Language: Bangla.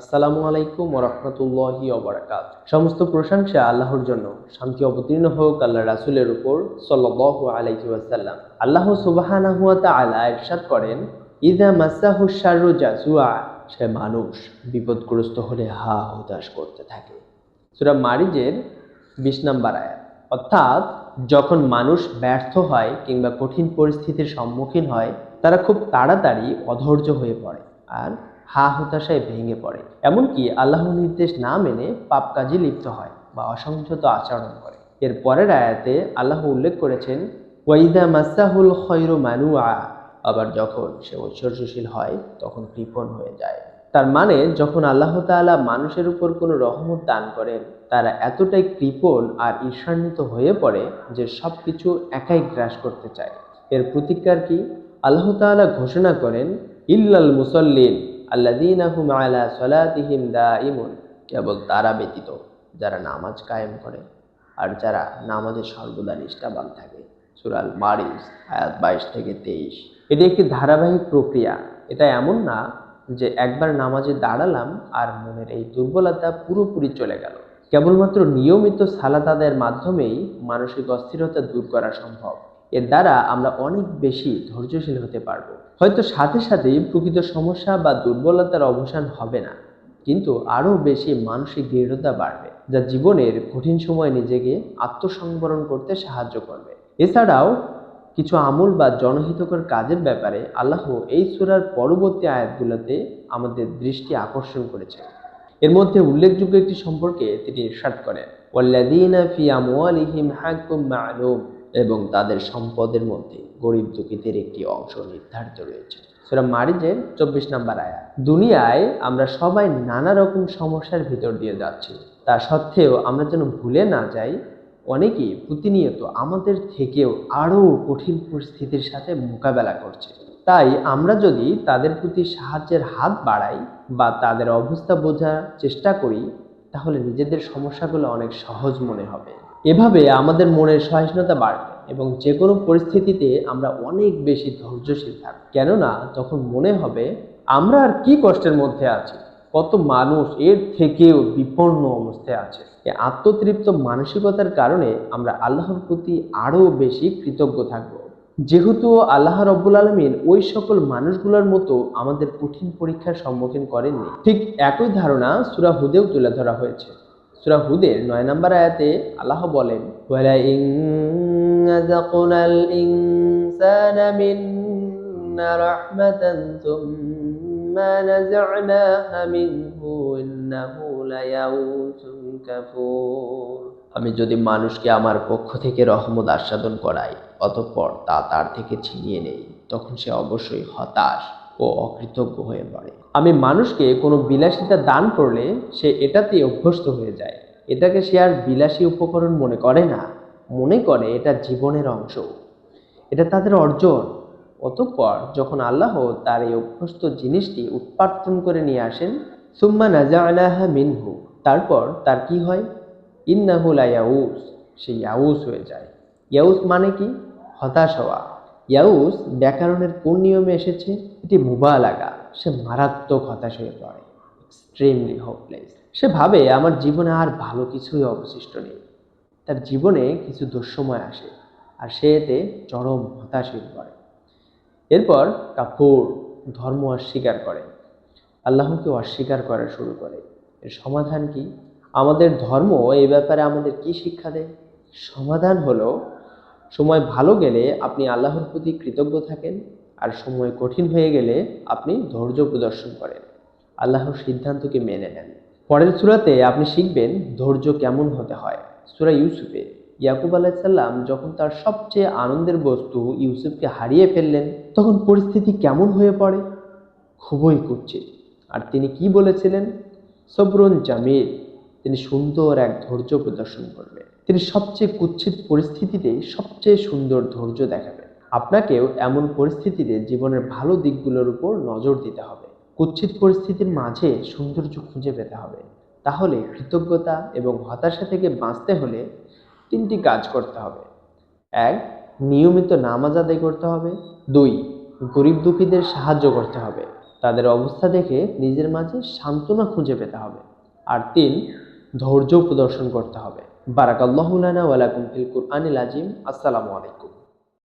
আসসালামু আলাইকুম ওরহমতুল্লাহি ওবরাকাত সমস্ত প্রশংসা আল্লাহর জন্য। শান্তি অবতীর্ণ হোক আল্লাহ রাসুলের উপর সাল্লাল্লাহু আলাইহি ওয়াসাল্লাম। আল্লাহ সুবহানাহু ওয়া ইরশাদ করেন, ইযা মাসাহু জাজুআ সে মানুষ বিপদগ্রস্ত হলে হা হতাশ করতে থাকে। সূরা মারিজের 20 নম্বর আয়াত। অর্থাৎ, যখন মানুষ ব্যর্থ হয় কিংবা কঠিন পরিস্থিতির সম্মুখীন হয়, তারা খুব তাড়াতাড়ি অধৈর্য হয়ে পড়ে। আর হা হতাশায় ভেঙে পড়ে। এমনকি আল্লাহর নির্দেশ না মেনে পাপ কাজে লিপ্ত হয় বা অসংযত আচরণ করে। এর পরের আয়াতে আল্লাহ উল্লেখ করেছেন, ওয়াইদা মাসাহুল খৈরু মানুয়া আবার যখন সে ঐশ্বর্যশীল হয়, তখন কৃপণ হয়ে যায়। তার মানে যখন আল্লাহ তাআলা মানুষের উপর কোনো রহমত দান করেন, তারা এতটাই কৃপণ আর ঈর্ষান্বিত হয়ে পড়ে যে সব কিছু একাই গ্রাস করতে চায়। এর প্রতিকার কি? আল্লাহ তাআলা ঘোষণা করেন, ইল্লাল মুসল্লিন। সলাতিহিম দাঈমুন। কেবল তারা ব্যতীত যারা নামাজ কায়েম করে আর যারা নামাজে সর্বদা নিষ্ঠাবান থাকে। সুরাল মারিস আয়াত বাইশ থেকে তেইশ। এটি একটি ধারাবাহিক প্রক্রিয়া। এটা এমন না যে একবার নামাজে দাঁড়ালাম আর মনের এই দুর্বলতা পুরোপুরি চলে গেল। কেবলমাত্র নিয়মিত সালাত আদায়ের মাধ্যমেই মানসিক অস্থিরতা দূর করা সম্ভব। এর দ্বারা আমরা অনেক বেশি ধৈর্যশীল হতে পারব। হয়তো সাথে সাথেই প্রকৃত সমস্যা বা দুর্বলতার অবসান হবে না, কিন্তু আরও বেশি মানসিক দৃঢ়তা বাড়বে, যা জীবনের কঠিন সময় নিজেকে আত্মসংবরণ করতে সাহায্য করবে। এছাড়াও কিছু আমল বা জনহিতকর কাজের ব্যাপারে আল্লাহ এই সুরার পরবর্তী আয়াতগুলোতে আমাদের দৃষ্টি আকর্ষণ করেছেন। এর মধ্যে উল্লেখযোগ্য একটি সম্পর্কে তিনি ইরশাদ করেন, ওয়াল্লাযীনা ফি আমওয়ালিহিম হাক্কুম মা'লুম এবং তাদের সম্পদের মধ্যে গরিব দুঃখীদের একটি অংশ নির্ধারিত রয়েছে। সেটা মারিজের চব্বিশ নাম্বার আয়া দুনিয়ায় আমরা সবাই নানা রকম সমস্যার ভিতর দিয়ে যাচ্ছি। তা সত্ত্বেও আমরা যেন ভুলে না যাই, অনেকেই প্রতিনিয়ত আমাদের থেকেও আরও কঠিন পরিস্থিতির সাথে মোকাবেলা করছে। তাই আমরা যদি তাদের প্রতি সাহায্যের হাত বাড়াই বা তাদের অবস্থা বোঝার চেষ্টা করি, তাহলে নিজেদের সমস্যাগুলো অনেক সহজ মনে হবে। এভাবে আমাদের মনের সহিষ্ণুতা বাড়বে এবং যে কোনো পরিস্থিতিতে আমরা অনেক বেশি ধৈর্যশীল থাকব। কেননা তখন মনে হবে আমরা আর কি কষ্টের মধ্যে আছি, কত মানুষ এর থেকেও বিপন্ন অবস্থায় আছে আত্মতৃপ্ত মানসিকতার কারণে আমরা আল্লাহর প্রতি আরও বেশি কৃতজ্ঞ থাকব। যেহেতু আল্লাহ রব্বুল আলমিন ওই সকল মানুষগুলোর মতো আমাদের কঠিন পরীক্ষার সম্মুখীন করেননি। ঠিক একই ধারণা সুরা হুদেও তুলে ধরা হয়েছে। সুরা হুদের নয় নম্বর আয়াতে আল্লাহ বলেন আমি যদি মানুষকে আমার পক্ষ থেকে রহমত আস্বাদন করাই, অতঃপর তা তার থেকে ছিনিয়ে নেই, তখন সে অবশ্যই হতাশ। ও অকৃতজ্ঞ হয়ে পড়ে। আমি মানুষকে কোনো বিলাসিতা দান করলে সে এটাতে অভ্যস্ত হয়ে যায়। এটাকে সে আর বিলাসী উপকরণ মনে করে না। মনে করে এটা জীবনের অংশ। এটা তাদের অর্জন। অতঃপর যখন আল্লাহ তার এই অভ্যস্ত জিনিসটি উৎপাদন করে নিয়ে আসেন, সুম্মা নাজাআনাহা মিনহু, তারপর তার কি হয়? ইন্নাহু লা ইয়াউস, সে ইয়াউস হয়ে যায়। ইয়াউস মানে কি? হতাশ হওয়া। ইয়াউস ব্যাকরণের কোন নিয়মে এসেছে? এটি মুবালাগা। সে মারাত্মক হতাশ হয়ে পড়ে। এক্সট্রিমলি হোপলেস সে ভাবে, আমার জীবনে আর ভালো কিছুই অবশিষ্ট নেই। তার জীবনে কিছু দুঃসময় আসে আর সে এতে চরম হতাশ হয়ে পড়ে। এরপর কাপুর ধর্ম অস্বীকার করে। আল্লাহকে অস্বীকার করা শুরু করে। এর সমাধান কি? আমাদের ধর্ম এই ব্যাপারে আমাদের কি শিক্ষা দেয়? সমাধান হলো সময় ভালো গেলে আপনি আল্লাহর প্রতি কৃতজ্ঞ থাকেন আর সময় কঠিন হয়ে গেলে আপনি ধৈর্য প্রদর্শন করেন। আল্লাহর সিদ্ধান্তকে মেনে নেন। পরের সুরাতে আপনি শিখবেন ধৈর্য কেমন হতে হয়। সুরা ইউসুফে ইয়াকুব আলাইসাল্লাম যখন তার সবচেয়ে আনন্দের বস্তু ইউসুফকে হারিয়ে ফেললেন, তখন পরিস্থিতি কেমন হয়ে পড়ে? খুবই কুচ্ছিত আর তিনি কি বলেছিলেন? সবরুন জামিল তিনি সুন্দর এক ধৈর্য প্রদর্শন করবেন তিনি সবচেয়ে কুচ্ছিত পরিস্থিতিতে সবচেয়ে সুন্দর ধৈর্য দেখাবেন। আপনাকেও এমন পরিস্থিতিতে জীবনের ভালো দিকগুলোর উপর নজর দিতে হবে। কুচ্ছিত পরিস্থিতির মাঝে সৌন্দর্য খুঁজে পেতে হবে। তাহলে কৃতজ্ঞতা এবং হতাশা থেকে বাঁচতে হলে তিনটি কাজ করতে হবে। এক, নিয়মিত নামাজ আদায় করতে হবে। দুই, গরিব দুঃখীদের সাহায্য করতে হবে। তাদের অবস্থা দেখে নিজের মাঝে সান্ত্বনা খুঁজে পেতে হবে। আর তিন, ধৈর্য প্রদর্শন করতে হবে। বারাকাল্লাহুলানা ওয়ালাকুম ফিল কুরআনিল আজিম আসসালামু আলাইকুম।